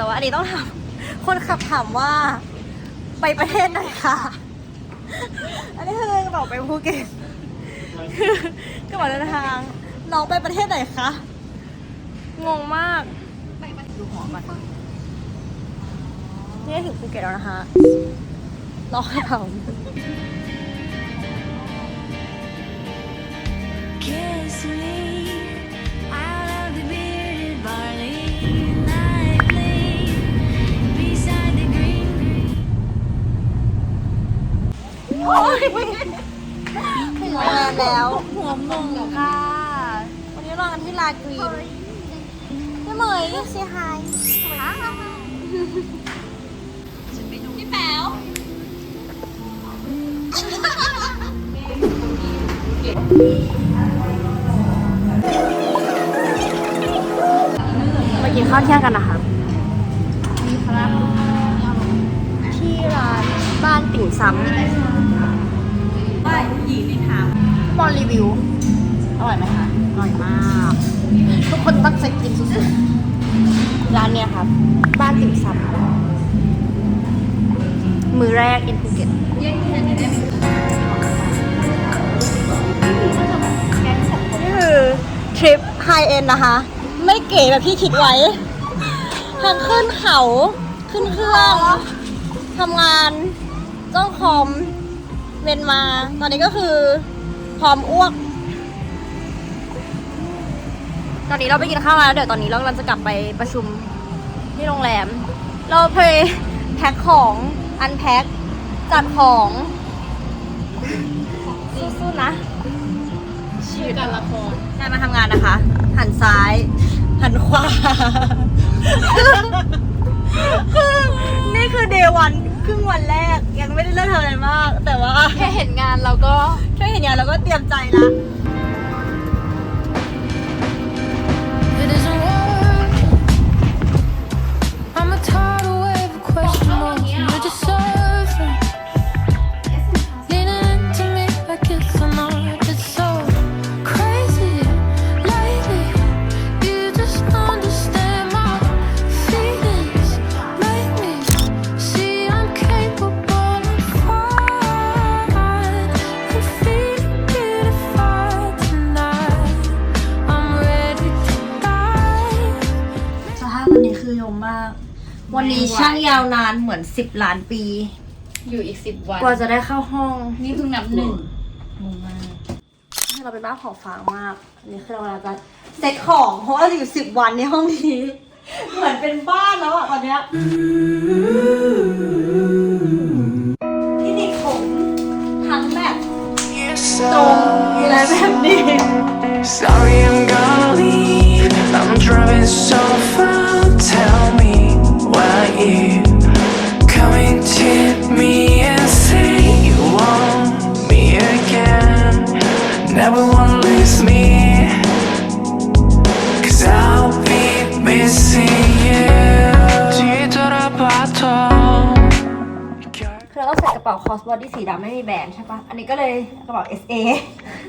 แล้วแต่ว่าอันนี้ต้องถามคนขับถามว่าไปประเทศไหนคะอันนี้คือกระเป๋าไปภูเก็ตคือกระเป๋าเดินทาง น้องไปประเทศไหนคะ งงมากดูหัวก่อนนี่ถึงภูเก็ตแล้วนะคะน้องถาม Kiss me ถึงโรงแรมแล้วหัวมงค่ะ วันนี้นอนกันที่ลากรีนพี่เหมยเซียไฮพี่แป๋วมากินข้าวเที่ยงกันนะคะที่ร้านบ้านติ่งซ้ำ ว่าหยีในถามมอลรีวิว อร่อยไหมคะ อร่อยมาก ทุกคนตั้งใจกินสุดๆ ร้านเนี้ยครับ บ้านติ่มซำมือแรกอินภูเก็ตนี่คือทริปไฮเอ็นนะคะ ไม่เก๋แบบที่คิดไว้ทางขึ้นเขา ขึ้นเครื่องทำงานจ้องคอม เวนมา ตอนนี้ก็คือพร้อมอ้วก ตอนนี้เราไปกินข้าวมาแล้ว เดี๋ยวตอนนี้เรากำลังจะกลับไปประชุมที่โรงแรม เราไปแพ็คของอันแพ็คจัดของสู้ๆนะชีวิตการละครการมาทำงานนะคะ หันซ้าย หันขวา คือนี่คือเดวัน รึ่งวันแรกยังไม่ได้เริ่มทำอะไรมาก แต่ว่าแค่เห็นงานเราก็แค่เห็นอย่างเราก็เตรียมใจละางยาวนานเหมือนสิบล้านปี อยู่อีกสิบวัน กว่าจะได้เข้าห้อง นี่เพิ่งนับหนึ่งเราเป็นบ้านของฟางมากอันนี้คือเรากำลังจะเซ็ตของเพราะว่าเราอยู่สิบวันในห้องนี้ เหมือนเป็นบ้านแล้วอะตอนเนี้ยที่ติดผมทั้งแบบ Yes, ตรงและแบบนี้ Sorry, I'm gonna leave. I'm driving so far. อสบอดี้สีดำไม่มีแบรนด์ใช่ปะอันนี้ก็เลยกระเป๋า SA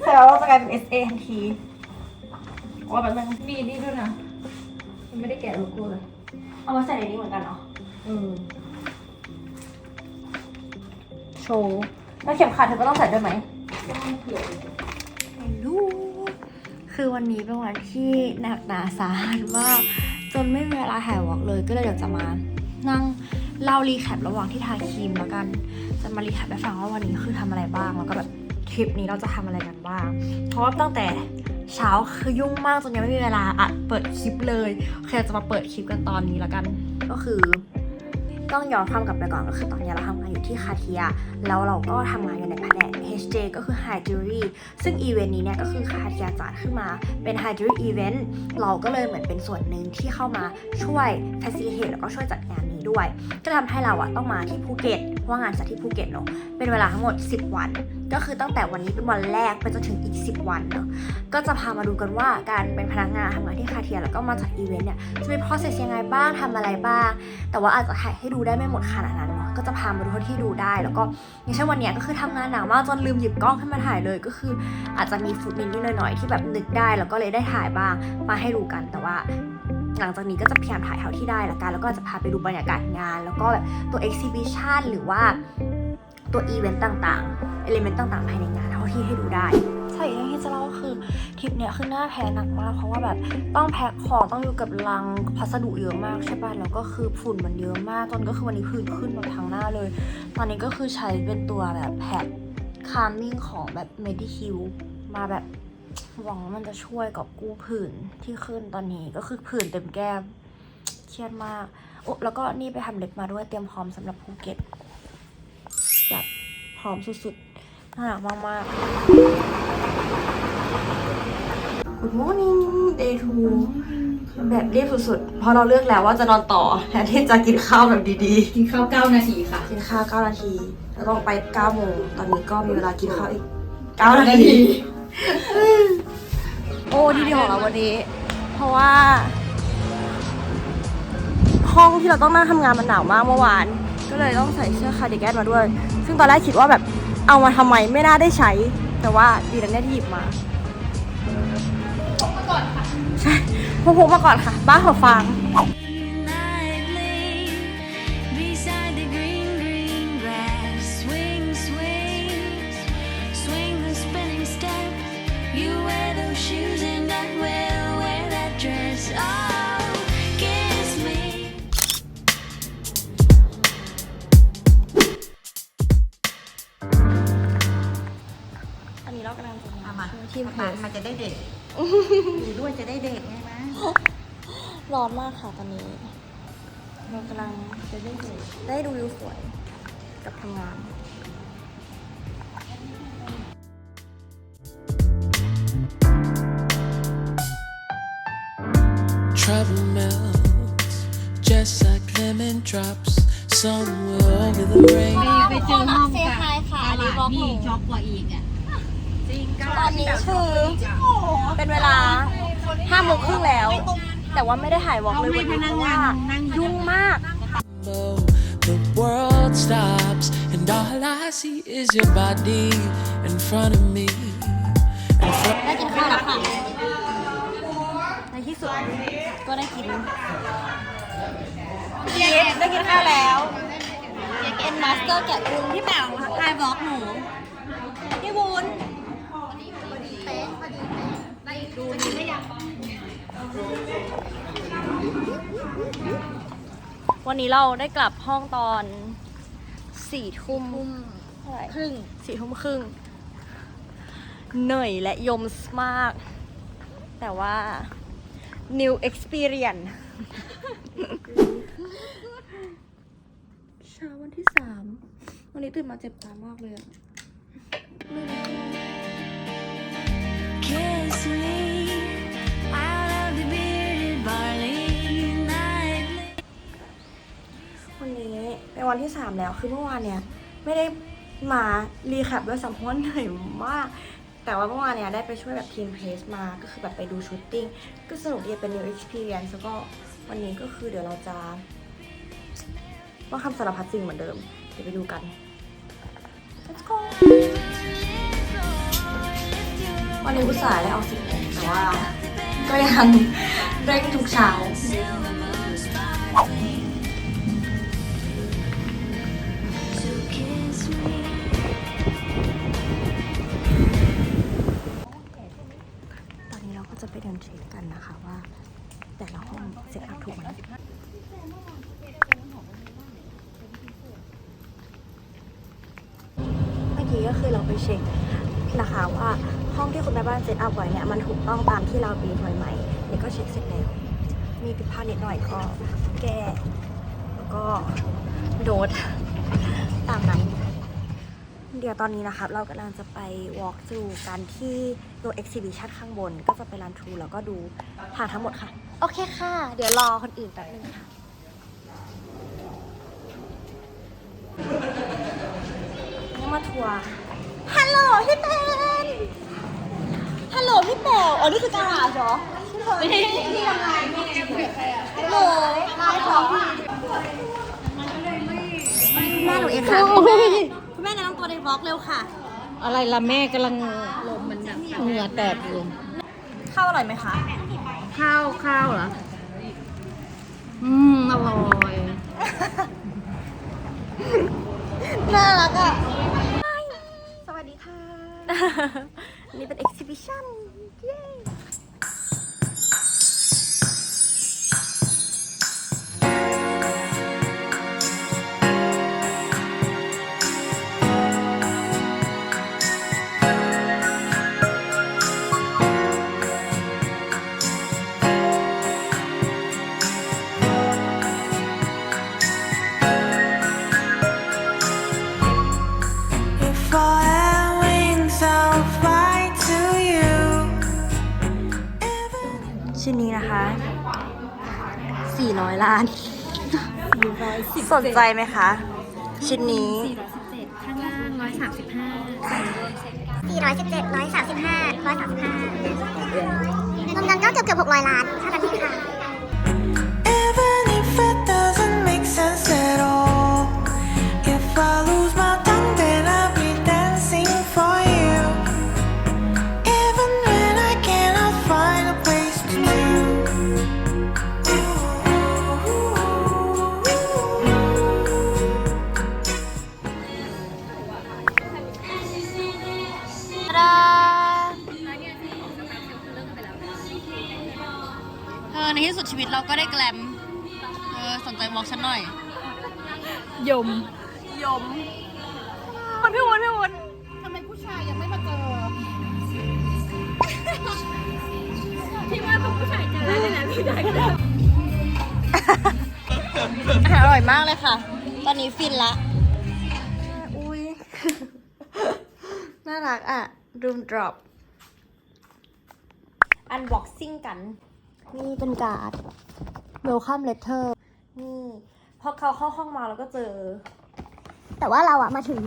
ใส่แล้วเราจะกลายเป็น SA ทันทีว่าแบบนึงมีนี่ด้วยนะมันไม่ได้แกะโลโก้เลย เอามาใส่ในนี้เหมือนกันเหรอ อืม โชว์แล้วเข็มขัดเธอก็ต้องใส่ด้วยไหมไม่รู้ คือวันนี้เป็นวันที่หนักหนาสาหัสมากจนไม่มีเวลาถ่ายวอล์กเลยก็เลยเดี๋ยวจะมา นั่งเล่ารีแคประหว่างที่ทาครีมแล้วกัน จะมารีแคปให้ฟังว่าวันนี้คือทำอะไรบ้างแล้วก็แบบทริปนี้เราจะทำอะไรกันบ้าง เพราะว่าตั้งแต่เช้าคือยุ่งมากจนยังไม่มีเวลาอัดเปิดคลิปเลยโอเคจะมาเปิดคลิปกันตอนนี้แล้วกัน ก็คือ ต้องย้อนความกลับไปก่อนก็คือตอนนี้เราทำงานอยู่ที่คาเทีย แล้วเราก็ทำงานอยู่ในแผนก HJ ก็คือ High Jewelry ซึ่งอีเวนต์นี้เนี่ยก็คือคาเทียจัดขึ้นมาเป็น High Jewelry Event เราก็เลยเหมือนเป็นส่วนหนึ่งที่เข้ามาช่วย facilitate แล้วก็ช่วยจัดงานนี้ด้วย ก็ทำให้เราอะต้องมาที่ภูเก็ตเพราะว่างานจัดที่ภูเก็ตเนาะเป็นเวลาทั้งหมด 10 วัน ก็คือตั้งแต่วันนี้เป็นวันแรกไปจนถึงอีก 10 วันเนาะก็จะพามาดูกันว่าการเป็นพนักงานทำงานที่คาเทียแล้วก็มาจัดอีเวนต์เนี่ยจะมี process ยังไงบ้างทำอะไรบ้าง แต่ว่าอาจจะถ่ายให้ดูได้ไม่หมดขนาดนั้นเนาะก็จะพามาดูเท่าที่ดูได้ แล้วก็อย่างเช่นวันนี้ก็คือทำงานหนักมากจนลืมหยิบกล้องขึ้นมาถ่ายเลย ก็คืออาจจะมีฟุตนิดนิดหน่อยๆที่แบบนึกได้ แล้วก็เลยได้ถ่ายบ้างมาให้ดูกันแต่ว่าหลังจากนี้ก็จะพยายามถ่ายเท่าที่ได้ละกัน แล้วก็จะพาไปดูบรรยากาศงาน แล้วก็แบบตัว exhibition หรือว่า ตัวอีเวนต์ต่างๆ เอลิเมนต์ต่างๆ ภายในงานเท่าที่ให้ดูได้ใช่ย่างที่จะเล่าก็คือทริปเนี้ยคือหน้าแพ้หนักมากเพราะว่าแบบต้องแพ็คของต้องอยู่กับลังพัสดุเยอะมากใช่ป่ะแล้วก็คือฝุ่นมันเยอะมากจนก็คือวันนี้ผื่นขึ้นแบบทั้งหน้าเลย ตอนนี้ก็คือใช้เป็นตัวแบบแพ็คคาร์มิ่งของแบบ Mediheal มาแบบหวังว่ามันจะช่วยกับกู้ผื่นที่ขึ้นตอนนี้ก็คือผื่นเต็มแก้มเครียดมากโอ้แล้วก็นี่ไปทำเล็บมาด้วยเตรียมพร้อมสำหรับภูเก็ต แบบพร้อมสุดๆน่ารักมากๆ Good morning day two แบบรีบสุดๆ เพราะเราเลือกแล้วว่าจะนอนต่อแทนที่จะกินข้าวแบบดีๆกินข้าวเก้านาทีค่ะกินข้าว9นาที แล้วต้องไป9โมงตอนนี้ก็มีเวลากินข้าวอีก9นาที โอ้ที่ดีของเราวันนี้ เพราะว่า ห้องที่เราต้องนั่งทำงานมันหนาวมากเมื่อวาน ก็เลยต้องใส่เสื้อคาร์ดิแกนมาด้วย ซึ่งตอนแรกคิดว่าแบบเอามาทำไมไม่น่าได้ใช้ แต่ว่าดีนะเนี่ยที่หยิบมาพกมาก่อนค่ะ ใช่พกมาก่อนค่ะ บ้าหัวฟาง ช่วยทีมเพมาจมันจะได้เด็กอยู่ด้วยจะได้เด็กไงนะร้อนมากค่ะตอนนี้ เรากำลังจะได้ดูได้ดูวิวสวยกับทำงาน Trouble melts just like lemon drops somewhere over the rain. ไปเจอห้องเซฮายค่ะรีบอกหนูช็อกกว่าอีกอะ ตอนนี้คือเป็นเวลาห้าโมงครึ่งแล้ว แต่ว่าไม่ได้ถ่ายวอล์กเลยวันนี้เพราะว่ายุ่งมาก Low, The world stops, and all I see is your body in front of me. In front ได้กินข้าวแล้วค่ะ ในที่สุดก็ได้กินเยสได้กินข้าวแล้วเป็นมาสเตอร์แกะกรุงที่แปลงทักทายบล็อกหนู พี่วุ้น วันนี้เราได้กลับห้องตอนสี่ทุ่มเท่าไหร่ครึ่งสี่ทุ่มครึ่งเหนื่อยและยมส์มาก แต่ว่า new experience เช้าวันที่สามวันนี้ตื่นมาเจ็บตามากเลยอะ วันนี้เป็นวันที่สามแล้วคือเมื่อวานเนี่ย ไม่ได้มารีแคปด้วยซ้ำเพราะว่าเหนื่อยมาก แต่ว่าเมื่อวานเนี่ยได้ไปช่วยแบบทีมเพลสมาก็คือแบบไปดูชูตติ้ง ก็สนุกดีเป็น new experience แล้วก็วันนี้ก็คือเดี๋ยวเราจะต้องทำสารพัดสิ่งเหมือนเดิม เดี๋ยวไปดูกัน วันนี้อุตส่าห์ได้ออกสิบโมงแต่ว่า ก็ยังเร่งทุกเช้าตอนนี้เราก็จะไปเดินเช็คกันนะคะว่า แต่ละห้องเสร็จอัพถูกไหมเมื่อกี้ก็คือเราไปเช็คนะคะว่า ห้องที่คุณแม่บ้านเซตอัพไว้เนี่ยมันถูกต้องตามที่เราบีบไว้ไหมนี่ก็เช็คเสร็จแล้ว มีผิดพลาดนิดหน่อยก็แก้แล้วก็โดดตามนั้น เดี๋ยวตอนนี้นะครับ เรากำลังจะไป walk through กันที่ตัว exhibition ข้างบน ก็จะไปรันทรูแล้วก็ดูทางทั้งหมดค่ะ โอเคค่ะ เดี๋ยวรอคนอื่นแป๊บนึงค่ะนี่มาทัวร์ฮัลโหลพี่เต้น ฮัลโหลพี่แป๋วอ๋อนี่คือการาจเหรอไม่ใช่ที่ทำงานฮัลโหลไลน์ของแม่เลยค่ะคุณแม่คุณแม่แนะนำตัวในบล็อกเร็วค่ะ อะไรล่ะแม่กำลังลมมันเหงื่อแตกอยู่ข้าวอร่อยไหมคะ ข้าวข้าวเหรอ อืมอร่อยน่ารักอะสวัสดีค่ะ นี่เนนี้นะคะ 400 ล้าน สนใจไหมคะ ชิ้นนี้ 417 135 135รวมกันก็เกือบเกือบ600 ล้านเท่านั้นเองค่ะ Even if it doesn't make sense at all. ยม ยม มันพี่วุ้นพี่วุ้นทำไมผู้ชายยังไม่มาเจอพี่ว่าพอผู้ชายเจอแล้วนะพี่ได้อาหารอร่อยมากเลยค่ะ ตอนนี้ฟินละ อุ้ย น่ารักอะ Room Drop Unboxing กัน นี่เป็นการ์ด Welcome Letter นี่ พอเขาเข้าห้องมาแล้วก็เจอ แต่ว่าเราอะมาถึง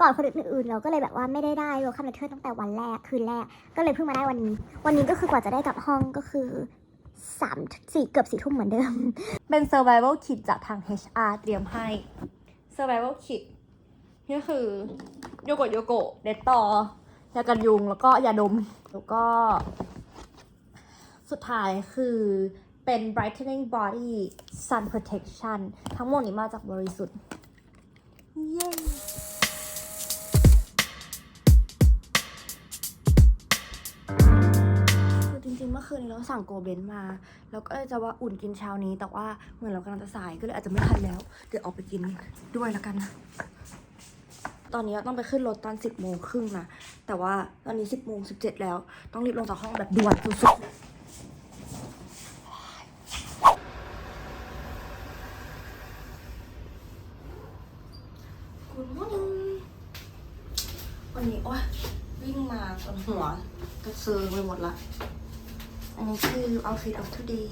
ก่อนคนอื่นๆเราก็เลยแบบว่าไม่ได้ได้โรคัมเลเทอร์ตั้งแต่วันแรกคืนแรก ก็เลยเพิ่งมาได้วันนี้ วันนี้ก็คือกว่าจะได้กลับห้องก็คือสามสี่เกือบสี่ทุ่มเหมือนเดิม เป็น Survival Kit จากทาง HR เตรียมให้ Survival Kit นี่ก็คือโยโกะโยโกะเดตตอยากันยุงแล้วก็ยาดม แล้วก็ สุดท้ายคือ เป็น brightening body sun protection ทั้งหมดนี้มาจากบริสุทธิ์เย้คือจริงๆ เมื่อคืนนี้เราสั่งโกเบนมา แล้วก็เลยจะว่าอุ่นกินเช้านี้ แต่ว่าเหมือนเรากำลังจะสายก็เลยอาจจะไม่ทันแล้ว เดี๋ยวออกไปกินด้วยแล้วกันนะตอนนี้ต้องไปขึ้นรถตอน 10โมงครึ่งนะ แต่ว่าตอนนี้ 10โมง17 แล้ว ต้องรีบลงจากห้องแบบด่วนสุดๆ Good morning วันนี้โอ้ยวิ่งมาจนหัวกระ เซิงไปหมดละ อันนี้คือ outfit of today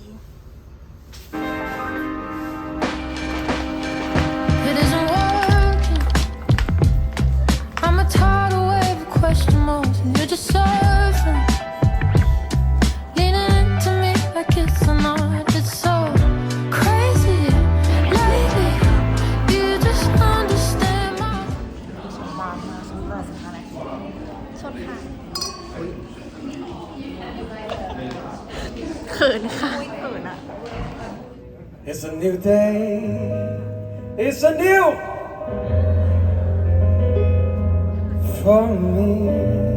me.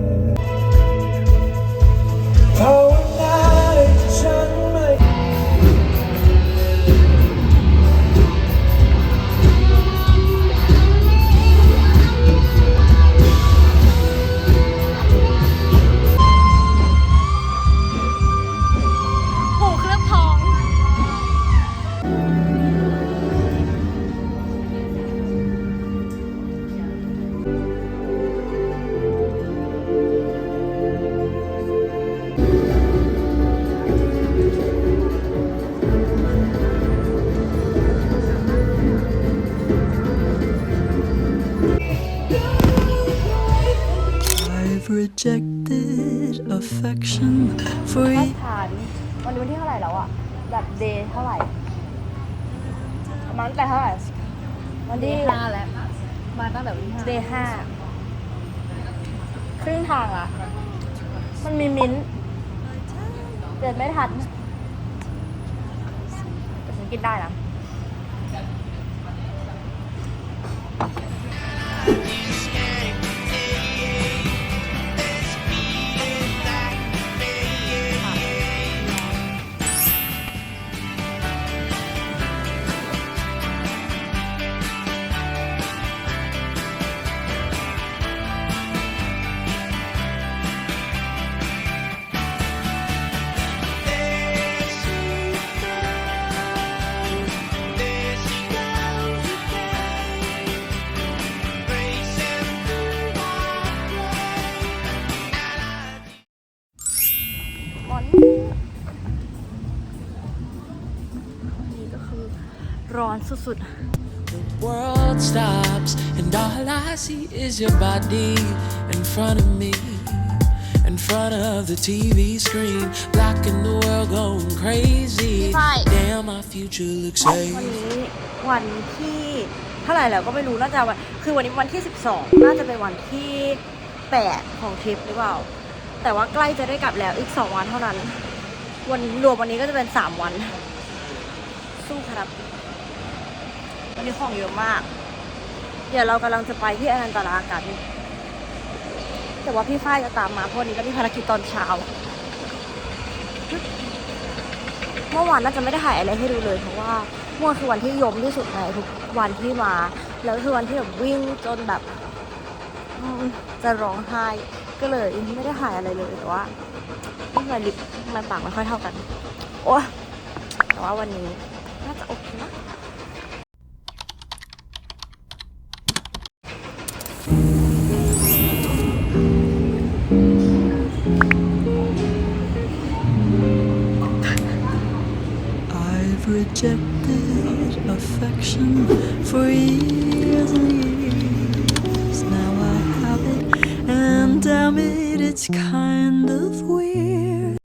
วันนี้วันที่เท่าไหร่แล้วอะแบบเดย์เท่าไหร่ประมาณแต่เท่าไหร่วันที่ห้าแล้วมาตั้งแต่วันที่ห้าเดย์ห้าครึ่งทางอะมันมีมิ้นท์เดินไม่ทันแต่ฉันกินได้นะ อนสุด The world stops, and all I see is your body in front of me. In front of the TV screen, blocking the world going crazy. Right. Damn, my future looks ๆวัน safe. นี้วันที่เท่าไหร่แล้วก็ไม่รู้น่าจะวันคือวันนี้วันที่ 12 น่าจะเป็นวันที่ 8 ของทริปหรือเปล่า แต่ว่าใกล้จะได้กลับแล้วอีก 2 วันเท่านั้น วันรวมวันนี้ก็จะเป็น 3 วัน สู้ครับ วันนี้ของเยอะมาก เดี๋ยวเรากำลังจะไปที่อนันตรากัน แต่ว่าพี่ฝ้ายจะตามมาเพราะวันนี้ก็มีภารกิจตอนเช้า เมื่อวานน่าจะไม่ได้ถ่ายอะไรให้ดูเลย เพราะว่าเมื่อวานคือวันที่ยมที่สุดในทุกวันที่มา แล้วคือวันที่แบบวิ่งจนแบบจะร้องไห้ก็เลยไม่ได้ถ่ายอะไรเลยแต่ว่าไม่เป็นไรลิปมันปากไม่ค่อยเท่ากัน โอ้แต่ว่าวันนี้น่าจะโอเคนะ for years and years. Now I have it, and damn it, it's kind of weird.